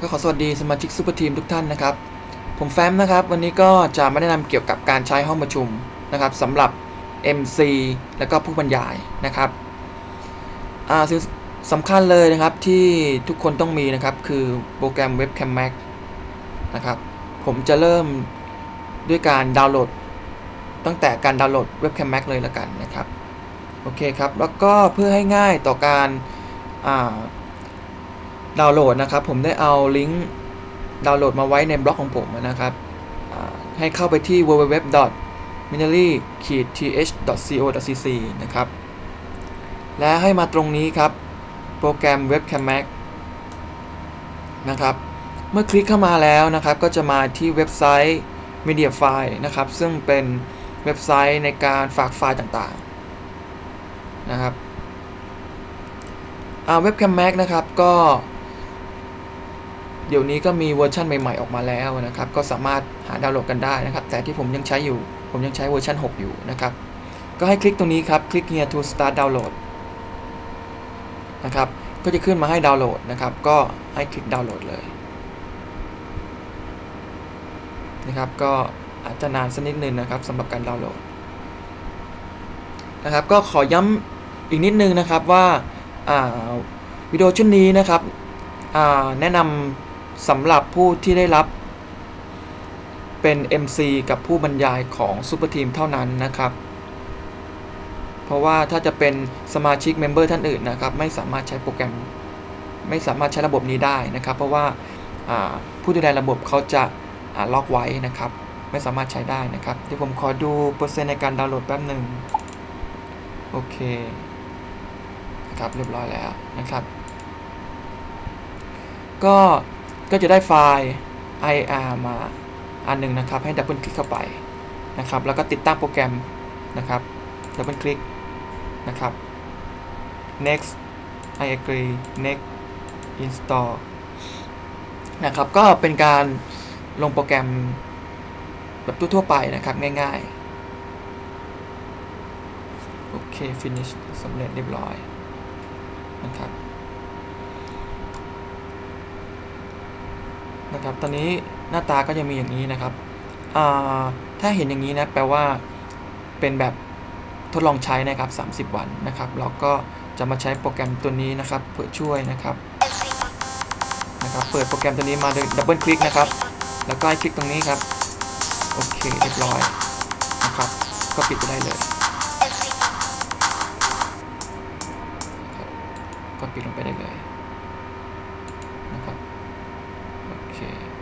ก็ขอสวัสดีสมาชิกซูเปอร์ทีมทุกท่านนะครับ ผมแฟมนะครับ วันนี้ก็จะมาแนะนำเกี่ยวกับการใช้ห้องประชุมนะครับสำหรับ MC แล้วก็ผู้บรรยายนะครับอ่าสิ่งสำคัญเลยนะครับที่ทุกคนต้องมีนะครับ คือโปรแกรม Webcam Max นะครับ ผมจะเริ่มด้วยการดาวน์โหลด ตั้งแต่การดาวน์โหลด Webcam Max เลยละกันนะครับ โอเคครับ แล้วก็เพื่อให้ง่ายต่อการอ่า ดาวน์โหลดนะครับ ผมได้เอาลิงก์ดาวน์โหลดมาไว้ในบล็อกของผมนะครับ ให้เข้าไปที่ www.minary-th.co.cc นะครับ และให้มาตรงนี้ครับ โปรแกรม Webcam Max นะครับ เมื่อคลิกเข้ามาแล้วนะครับ ก็จะมาที่เว็บไซต์ Media File นะครับ ซึ่งเป็นเว็บไซต์ในการฝากไฟล์ต่างๆ นะครับเว็บแคมแม็กนะครับ ก็ เดี๋ยวนี้ก็มีเวอร์ชันใหม่ๆออกมาแล้วนะครับ ก็สามารถหาดาวน์โหลดกันได้นะครับ แต่ที่ผมยังใช้อยู่ ผมยังใช้เวอร์ชัน6 อยู่นะครับ ก็ให้คลิกตรงนี้ครับ คลิก here to start download นะครับ ก็จะขึ้นมาให้ดาวน์โหลดนะครับ ก็ให้คลิกดาวน์โหลดเลยนะครับ ก็อาจจะนานสักนิดนึงนะครับสำหรับการดาวน์โหลดนะครับ ก็ขอย้ำอีกนิดนึงนะครับว่าวิดีโอชุดนี้นะครับแนะนำ สำหรับผู้ที่ได้รับเป็น MC กับผู้บรรยายของซูเปอร์ทีมเท่านั้นนะครับ เพราะว่าถ้าจะเป็นสมาชิกเมมเบอร์ท่านอื่นนะครับ ไม่สามารถใช้โปรแกรม ไม่สามารถใช้ระบบนี้ได้นะครับ เพราะว่าผู้ดูแลระบบเขาจะล็อกไว้นะครับ ไม่สามารถใช้ได้นะครับ เดี๋ยวผมขอดูเปอร์เซ็นต์ในการดาวน์โหลดแป๊บหนึ่งโอเคครับเรียบร้อยแล้วนะครับ ก็ ก็จะได้ไฟล์ IR มาอันหนึ่งนะครับ ให้ดับเบิลคลิกเข้าไปนะครับ แล้วก็ติดตั้งโปรแกรมนะครับดับเบิลคลิกนะครับ next I agree next install นะครับ ก็เป็นการลงโปรแกรมแบบทั่วๆไปนะครับ ง่ายๆ โอเค finish สำเร็จเรียบร้อยนะครับ นะครับ ตอนนี้หน้าตาก็จะมีอย่างนี้นะครับ ถ้าเห็นอย่างนี้นะแปลว่าเป็นแบบทดลองใช้นะครับ 30 วันนะครับเราก็จะมาใช้โปรแกรมตัวนี้นะครับเพื่อช่วยนะครับนะครับ เปิดโปรแกรมตัวนี้มาดับเบิลคลิกนะครับ แล้วก็คลิกตรงนี้ครับ โอเคเรียบร้อยนะครับ ก็ปิดไปได้เลยก็ปิดลงไปได้เลยนะครับ เค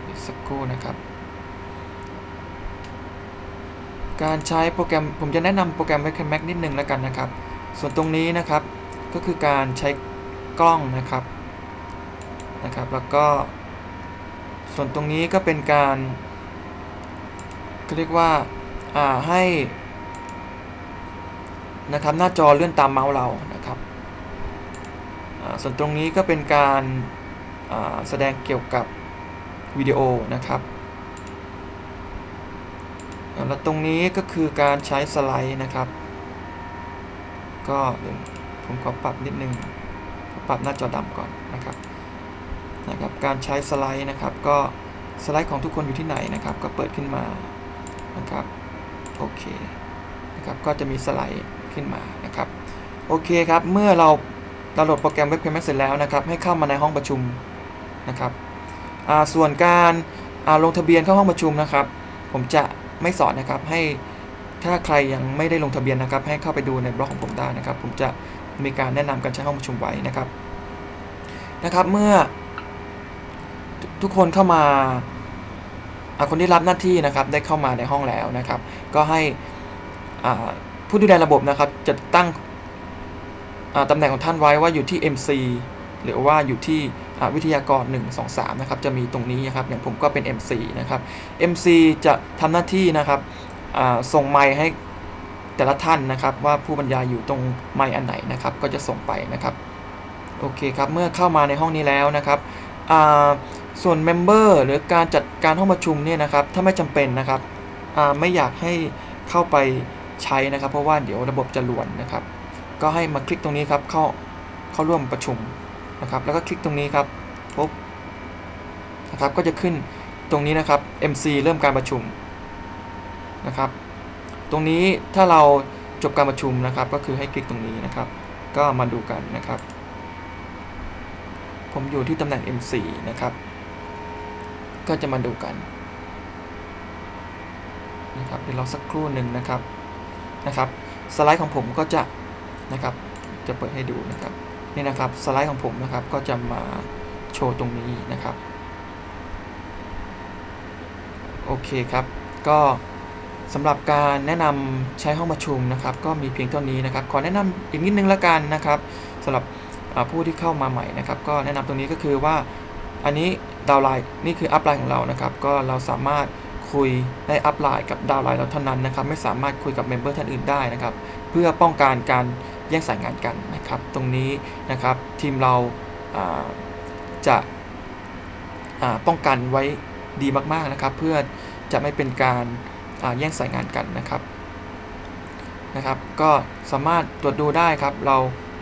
อีกสักครู่นะครับ การใช้โปรแกรมผมจะแนะนำโปรแกรม Webcam Max นิดนึงแล้วกันนะครับ ส่วนตรงนี้นะครับก็คือการใช้กล้องนะครับนะครับ แล้วก็ส่วนตรงนี้ก็เป็นการเขาเรียกว่าให้นะครับหน้าจอเลื่อนตามเมาส์เรานะครับส่วนตรงนี้ก็เป็นการแสดงเกี่ยวกับ วิดีโอนะครับ แล้วตรงนี้ก็คือการใช้สไลด์นะครับ ก็ผมขอปรับนิดนึง ปรับหน้าจอดำก่อนนะครับนะครับ การใช้สไลด์นะครับ ก็สไลด์ของทุกคนอยู่ที่ไหนนะครับ ก็เปิดขึ้นมานะครับ โอเคนะครับก็จะมีสไลด์ขึ้นมานะครับ โอเคครับ เมื่อเราดาวน์โหลดโปรแกรม Webcam เสร็จแล้วนะครับ ให้เข้ามาในห้องประชุมนะครับ ส่วนการลงทะเบียนเข้าห้องประชุมนะครับ ผมจะไม่สอนนะครับให้ถ้าใครยังไม่ได้ลงทะเบียนนะครับ ให้เข้าไปดูในบล็อกของผมได้นะครับ ผมจะมีการแนะนำการใช้ห้องประชุมไว้นะครับนะครับ เมื่อทุกคนเข้ามาคนที่รับหน้าที่นะครับได้เข้ามาในห้องแล้วนะครับ ก็ให้ผู้ดูแลระบบนะครับ จะตั้งตำแหน่งของท่านไว้ว่าอยู่ที่ MC หรือว่าอยู่ที่ วิทยากร 1 2 3นะครับจะมีตรงนี้นะครับอย่างผมก็เป็น MC นะครับ MC จะทำหน้าที่นะครับส่งไมค์ให้แต่ละท่านนะครับ ว่าผู้บรรยายอยู่ตรงไมค์อันไหนนะครับ ก็จะส่งไปนะครับโอเคครับเมื่อเข้ามาในห้องนี้แล้วนะครับส่วนเมมเบอร์หรือการจัดการห้องประชุมเนี่ยนะครับถ้าไม่จำเป็นนะครับไม่อยากให้เข้าไปใช้นะครับ เพราะว่าเดี๋ยวระบบจะลวนนะครับ ก็ให้มาคลิกตรงนี้ครับเข้าเข้าร่วมประชุม นะครับ แล้วก็คลิกตรงนี้ครับปุ๊บนะครับ ก็จะขึ้นตรงนี้นะครับ MC เริ่มการประชุมนะครับ ตรงนี้ถ้าเราจบการประชุมนะครับ ก็คือให้คลิกตรงนี้นะครับ ก็มาดูกันนะครับ ผมอยู่ที่ตำแหน่ง M4 นะครับ ก็จะมาดูกันนะครับเดี๋ยวรอสักครู่หนึ่งนะครับนะครับ สไลด์ของผมก็จะนะครับ จะเปิดให้ดูนะครับ นี่นะครับสไลด์ของผมนะครับก็จะมาโชว์ตรงนี้นะครับโอเคครับ ก็สำหรับการแนะนำใช้ห้องประชุมนะครับ ก็มีเพียงเท่านี้นะครับ ขอแนะนำอีกนิดนึงละกันนะครับสำหรับผู้ที่เข้ามาใหม่นะครับ ก็แนะนำตรงนี้ก็คือว่าอันนี้ดาวไลน์นี่คืออัพไลน์ของเรานะครับ ก็เราสามารถคุยได้อัพไลน์กับดาวไลน์เราเท่านั้นนะครับ ไม่สามารถคุยกับเมมเบอร์ท่านอื่นได้นะครับ เพื่อป้องกันการ แย่งสายงานกันนะครับ ตรงนี้นะครับทีมเราจะป้องกันไว้ดีมากๆนะครับ เพื่อจะไม่เป็นการแย่งสายงานกันนะครับนะครับ ก็สามารถตรวจดูได้ครับ เรา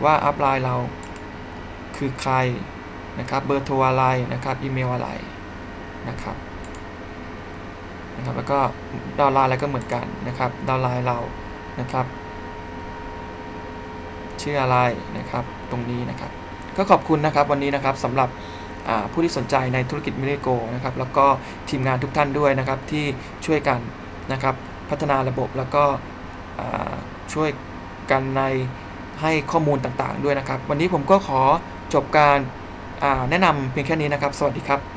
ว่าอัพไลน์เราคือใครนะครับ เบอร์โทรอะไรนะครับอีเมลอะไรนะครับนะครับ แล้วก็ดาวไลน์อะไรก็เหมือนกันนะครับ ดาวไลน์เรานะครับ ชื่ออะไรนะครับ ตรงนี้นะครับ ก็ขอบคุณนะครับวันนี้นะครับสำหรับผู้ที่สนใจในธุรกิจมิเลโกนะครับ แล้วก็ทีมงานทุกท่านด้วยนะครับที่ช่วยกันนะครับพัฒนาระบบแล้วก็ช่วยกันในให้ข้อมูลต่างๆด้วยนะครับ วันนี้ผมก็ขอจบการแนะนำเพียงแค่นี้นะครับ สวัสดีครับ